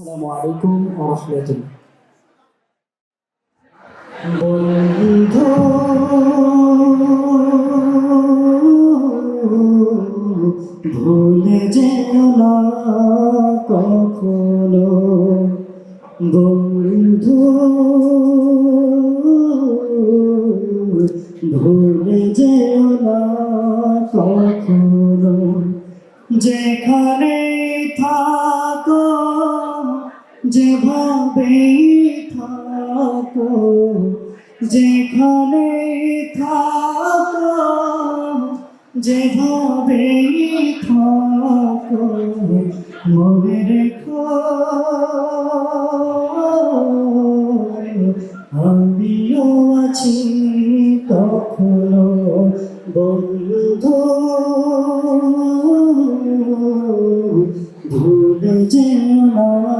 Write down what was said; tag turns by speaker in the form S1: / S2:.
S1: আসসালামু আলাইকুম রাহমাতুল্লাহ। বন্ধু ভুলে যেও না কখনো। বন্ধু ভুলে যেও না কখনো। যেখানে যেভাবে থাকো, যেখানে থাকো যেভাবে থাকো, মনে রেখো। আমিও আছি তখনো বন্ধু। ভুলে যেও না।